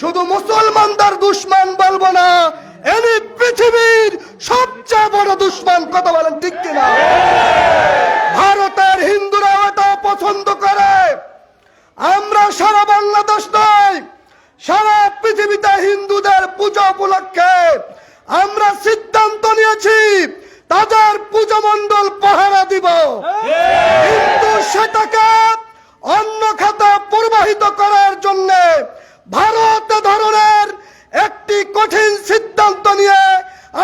শুধু মুসলমানদের দুশ্মন বলব না, এনি পৃথিবীর সবচেয়ে বড় দুশ্মন কথা বলেন ঠিক কিনা? ভারতের হিন্দুরা এটা পছন্দ করে। আমরা সারা বাংলাদেশ নয়, সারা পৃথিবীতে হিন্দুদের পূজা উপলক্ষে আমরা সিদ্ধান্ত নিয়েছি, তাদের পূজা মণ্ডল পাহারা দিব। কিন্তু সেটাকে অন্য খাতে প্রবাহিত করার জন্য ভারত ধরনের একটি কঠিন সিদ্ধান্ত নিয়ে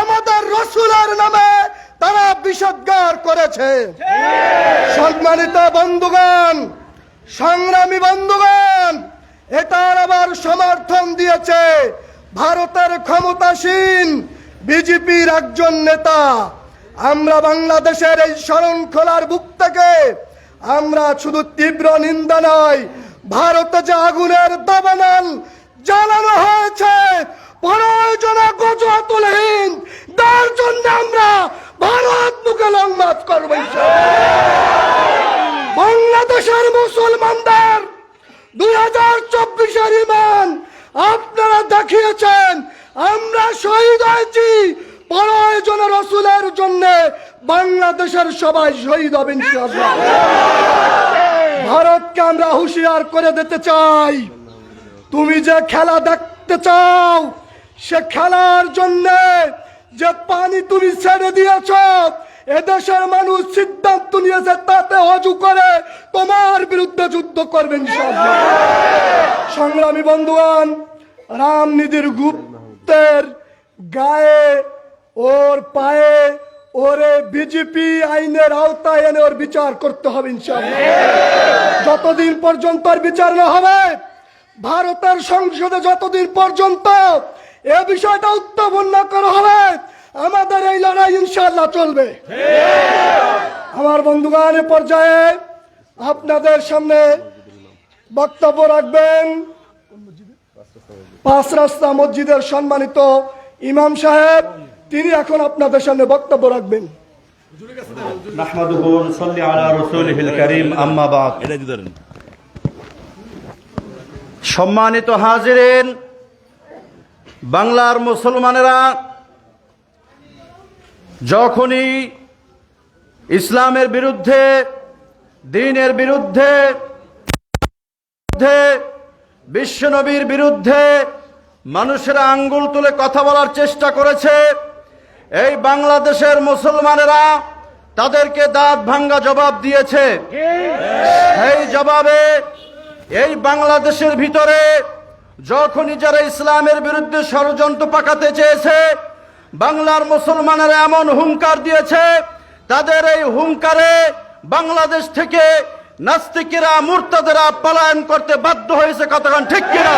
আমাদের রসুলের নামে তারা বিষদগার করেছে। সম্মানিত বন্ধুগণ, সংগ্রামী বন্ধুগণ, এটার আবার সমর্থন দিয়েছে ভারতের ক্ষমতাসীন বিজেপির একজন নেতা। আমরা বাংলাদেশের এই শরণখোলার বুক থেকে আমরা শুধু তীব্র নিন্দা নয় ভারতে যে আগুনের দাবানল জ্বালানো হয়েছে। প্রয়োজনে গজতুলহীন তার জন্য আমরা ভারত মুখে লং মার্চ করব বাংলাদেশের মুসলমানদের দুই হাজার চব্বিশের ইমান আপনারা দেখিয়েছেন। আমরা শহীদ হয়েছি। প্রয়োজন রসুলের জন্য বাংলাদেশের সবাই শহীদ হবেন। ভারতকে আমরা হুঁশিয়ার করে দিতে চাই। তুমি যে খেলা দেখতে চাও, সে খেলার জন্য যে পানি তুমি ছেড়ে দিয়েছ, এদেশের মানুষ সিদ্ধান্ত নিয়েছে তাতে অজু করে, তোমার বিরুদ্ধে যুদ্ধ করবেন সংগ্রামী বন্ধুগণ, রামনিধির গুপ্তের গায়ে, ওর পায়ে ওরে বিজেপি আইনের আওতায় এনে ওর বিচার করতে হবে ইনশাআল্লাহ। যতদিন পর্যন্ত বিচার না হবে, ভারতের সংসদে যতদিন পর্যন্ত এ বিষয়টা উত্থাপন না করা হবে, আমাদের এই লড়াই ইনশাল্লাহ চলবে। আমার বন্ধুগণ পর্যায়ে আপনাদের সামনে বক্তব্য রাখবেন পাঁচ রাস্তা মসজিদের সম্মানিত ইমাম সাহেব। তিনি এখন আপনাদের সামনে বক্তব্য রাখবেন। সম্মানিত হাজিরেন বাংলার মুসলমানেরা যখনই ইসলামের বিরুদ্ধে দিনের বিরুদ্ধে বিশ্বনবীর বিরুদ্ধে মানুষেরা আঙ্গুল তুলে কথা বলার চেষ্টা করেছে এই বাংলাদেশের মুসলমানেরা তাদেরকে দাঁত ভাঙ্গা জবাব দিয়েছে। সেই জবাবে এই বাংলাদেশের ভিতরে যখনই যারা ইসলামের বিরুদ্ধে ষড়যন্ত্র পাকাতে চেয়েছে, বাংলার মুসলমানেরা এমন হুঙ্কার দিয়েছে, তাদের এই হুঙ্কারে বাংলাদেশ থেকে নাস্তিকেরা, মূর্তাদেরা পলায়ন করতে বাধ্য হয়েছে কতক্ষণ ঠিক কিনা?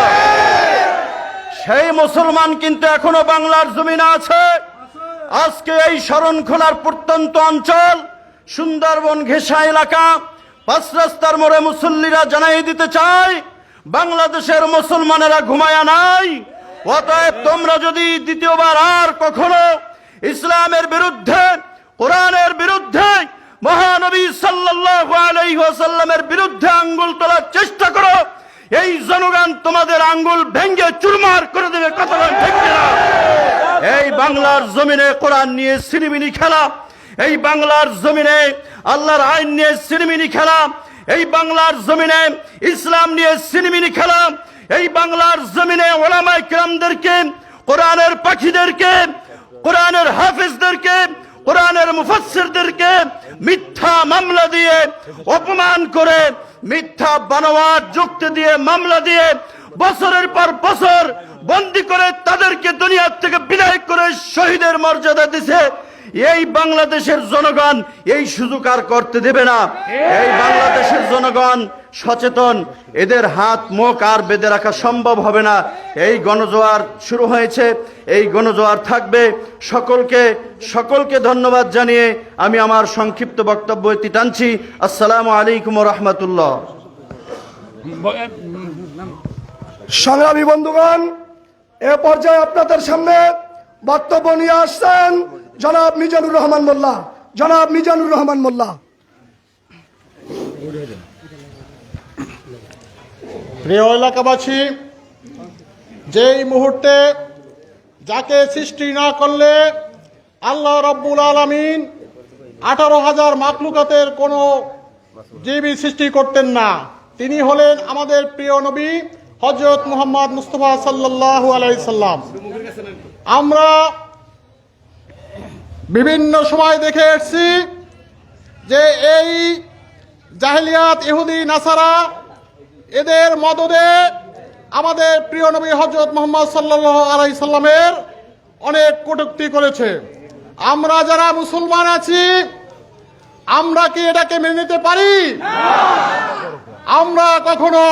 সেই মুসলমান কিন্তু এখনও বাংলার জমিনে আছে। আজকে এই শরণখোলার প্রত্যন্ত অঞ্চল, সুন্দরবন ঘেঁষা এলাকা, পাঁচ রাস্তার মোড়ে মুসল্লিরা জানাই দিতে চায়, বাংলাদেশের মুসলমানেরা ঘুমায়া নাই অতএব তোমরা যদি দ্বিতীয়বার আর কখনো ইসলামের বিরুদ্ধে, কোরআনের বিরুদ্ধে, মহানবী সাল্লাল্লাহু আলাইহি ওয়াসাল্লামের বিরুদ্ধে আঙ্গুল তোলার চেষ্টা করো, এই জনগণ তোমাদের আঙ্গুল ভেঙ্গে চুরমার করে দেবে, কথা ঠিক কিনা? এই বাংলার জমিনে কোরআন নিয়ে সিনেমিনি খেলা, এই বাংলার জমিনে আল্লাহর আইন নিয়ে সিনেমিনি খেলা, এই বাংলার জমিনে ইসলাম নিয়ে সিনেমিনি খেলা, এই বাংলার জমিনে ওলামাই কিরামদেরকে, কোরআনের পাখিদেরকে, কোরআনের হাফিজদেরকে, কোরআনের মুফাসসিরদেরকে মিথ্যা মামলা দিয়ে অপমান করে, মিথ্যা বানোয়ার যুক্তি দিয়ে মামলা দিয়ে বছরের পর বছর বন্দি করে তাদেরকে দুনিয়ার থেকে বিদায় করে শহীদের মর্যাদা দিছে, এই বাংলাদেশের জনগণ এই সুযোগ আর করতে দেবে না। এই বাংলাদেশের জনগণ সচেতন, এদের হাত মুখ আর বেঁধে রাখা সম্ভব হবে না। এই গণজোয়ার শুরু হয়েছে, এই গণজোয়ার থাকবে। সকলকে সকলকে ধন্যবাদ জানিয়ে আমি আমার সংক্ষিপ্ত বক্তব্য এটি টানছি। আসসালামু আলাইকুম রহমতুল্লাহ। সংগ্রামী বন্ধুগণ এ পর্যায়ে আপনাদের সামনে বক্তব্য নিয়ে আসছেন জনাব মিজানুর রহমান মোল্লা। জনাব মিজানুর রহমান মোল্লা। প্রিয় এলাকাবাসী, যেই মুহূর্তে যাকে সৃষ্টি না করলে আল্লাহ রব্বুল আলমিন আঠারো হাজার মাকলুকাতের কোনো জীবী সৃষ্টি করতেন না। তিনি হলেন আমাদের প্রিয় নবী হজরত মুহাম্মদ মুস্তফা সাল্লাহ আলাইসাল্লাম আমরা বিভিন্ন সময় দেখে এসেছি যে এই জাহেলিয়াত ইহুদি, নাসারা এদের মদদে আমাদের প্রিয় নবী হজরত মোহাম্মদ সাল্লাহ আলাই সাল্লামের অনেক কটুক্তি করেছে। আমরা যারা মুসলমান আছি, আমরা কি এটাকে মেনে নিতে পারি? আমরা কখনো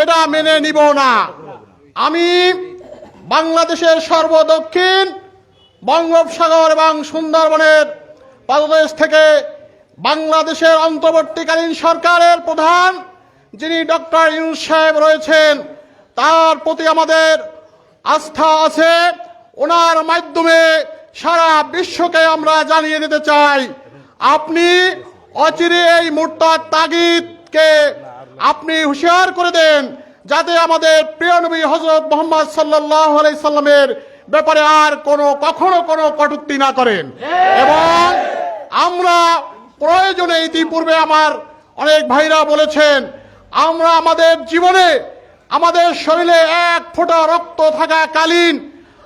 এটা মেনে নিব না। আমি বাংলাদেশের সর্বদক্ষিণ বঙ্গোপসাগর এবং সুন্দরবনের পাদদেশ থেকে বাংলাদেশের অন্তর্বর্তীকালীন সরকারের প্রধান যিনি ডক্টর ইউনুস সাহেব রয়েছেন, তার প্রতি আমাদের আস্থা আছে। ওনার মাধ্যমে সারা বিশ্বকে আমরা জানিয়ে দিতে চাই, আপনি অচিরে এই মোর্তার তাগিদকে আপনি হুঁশিয়ার করে দেন যাতে আমাদের প্রিয় নবী হজরত মোহাম্মদ সাল্লাহ সাল্লামের ব্যাপারে আর কোনো, কখনো কোনো কটূক্তি না করেন। এবং আমরা প্রয়োজনে ইতিপূর্বে আমার অনেক ভাইরা বলেছেন, আমরা আমাদের জীবনে আমাদের শরীরে এক ফোঁটা রক্ত থাকাকালীন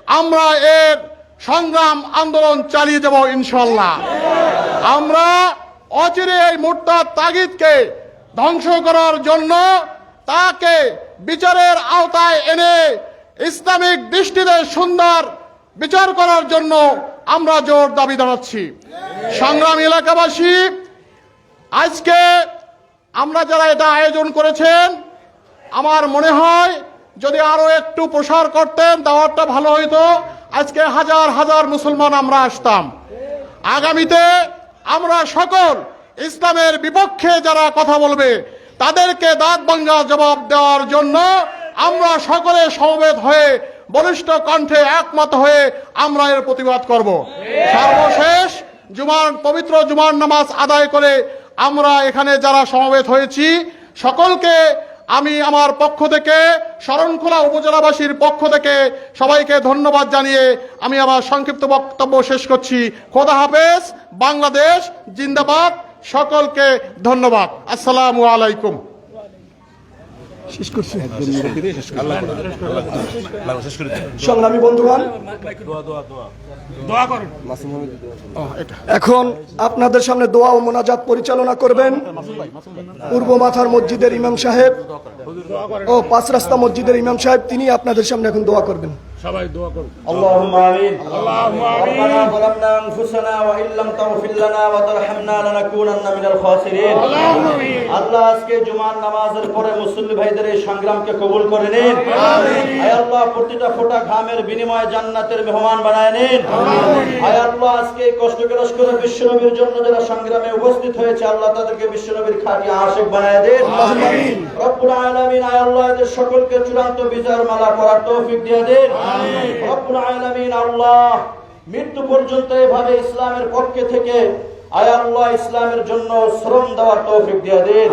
আমরা এর সংগ্রাম আন্দোলন চালিয়ে যাব ইনশাল্লাহ আমরা অচিরে এই মোর্তার তাগিদকে ধ্বংস করার জন্য তাকে বিচারের আওতায় এনে ইসলামিক দৃষ্টিতে সুন্দর বিচার করার জন্য আমরা জোর দাবি জানাচ্ছি। সংগ্রাম এলাকাবাসী, আজকে আমরা যারা এটা আয়োজন করেছেন, আমার মনে হয় যদি আরও একটু প্রসার করতেন, দাওয়াতটা ভালো হইতো। আজকে হাজার হাজার মুসলমান আমরা আসতাম। আগামীতে আমরা সকল ইসলামের বিপক্ষে যারা কথা বলবে, তাদেরকে দাঁত ভাঙ্গা জবাব দেওয়ার জন্য আমরা সকলে সমবেত হয়ে বলিষ্ঠ কণ্ঠে একমত হয়ে আমরা এর প্রতিবাদ করব। সর্বশেষ জুমার পবিত্র জুমার নামাজ আদায় করে আমরা এখানে যারা সমবেত হয়েছি, সকলকে আমি আমার পক্ষ থেকে, শরণখোলা উপজেলাবাসীর পক্ষ থেকে সবাইকে ধন্যবাদ জানিয়ে আমি আমার সংক্ষিপ্ত বক্তব্য শেষ করছি। খোদা হাফেজ, বাংলাদেশ, জিন্দাবাদ। সকলকে ধন্যবাদ। আসসালামু আলাইকুম। সংগ্রামী এখন আপনাদের সামনে দোয়া ও মোনাজাত পরিচালনা করবেন পূর্ব মাথার মসজিদের ইমাম সাহেব ও পাঁচ রাস্তা মসজিদের ইমাম সাহেব, তিনি আপনাদের সামনে এখন দোয়া করবেন। বিশ্বনবীর জন্য যারা সংগ্রামে উপস্থিত হয়েছে আল্লাহ তাদেরকে বিশ্বনবীর খাঁটি বানায় সকলকে চূড়ান্ত বিজয়ের মালা করার তৌফিক দিয়ে আল্লাহ মৃত্যু পর্যন্ত এভাবে ইসলামের পক্ষে থেকে আল্লাহ ইসলামের জন্য শ্রম দেওয়ার তৌফিক দিয়ে দিন।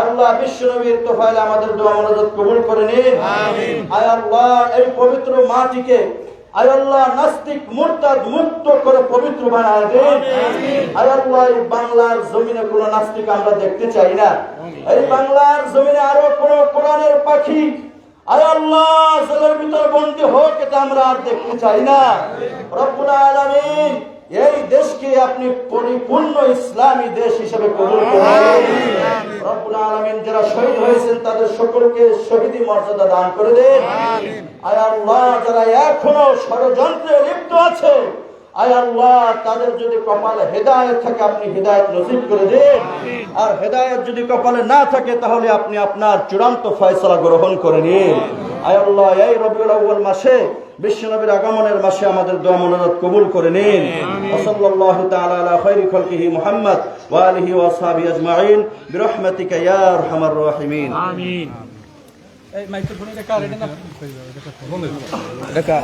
আল্লাহ বিশ্ব নবীর তোফাইলে আমাদের দোয়া মনোযোগ কবুল করে নিন। আয় আল্লাহ এই পবিত্র মাটিকে আয় আল্লাহ নাস্তিক মুরতাদ মুক্ত করে পবিত্র বানায় দিন। আয় আল্লাহ এই বাংলার জমিনে কোনো নাস্তিক আমরা দেখতে চাই না। এই বাংলার জমিনে আরও কোন কোরআনের পাখি আয় আল্লাহ জলের ভিতর বন্দী হোক এটা আমরা আর দেখতে চাই না। রব্বুল আলামিন এই দেশকে আপনি পরিপূর্ণ ইসলামী দেশ হিসেবে কবুল করুন। রব্বুল আলামিন যারা শহীদ হয়েছেন তাদের সকলকে শহীদি মর্যাদা দান করে দেন। আয় আল্লাহ যারা এখনও ষড়যন্ত্রে লিপ্ত আছে আয় আল্লাহ তাদের যদি কপালে হেদায়েত থাকে আপনি হেদায়েত নসিব করে দিন। আর হেদায়েত যদি কপালে না থাকে তাহলে আপনি আপনার চূড়ান্ত ফয়সলা গ্রহণ করে নিন। আয় আল্লাহ এই রবিউল আউয়াল মাসে বিশ্বনবীর আগমনের মাসে আমাদের দোয়া মনোরথ কবুল করে নিন। তাআলা আলা খায়রি খালকিহি মুহাম্মদ ওয়া আলিহি ওয়া আসহাবিহি আজমাইন। বিরহমাতিকা ইয়া আরহামার রাহিমিন। এই মাইক্রোফোনে রেখা রেখা না রেখা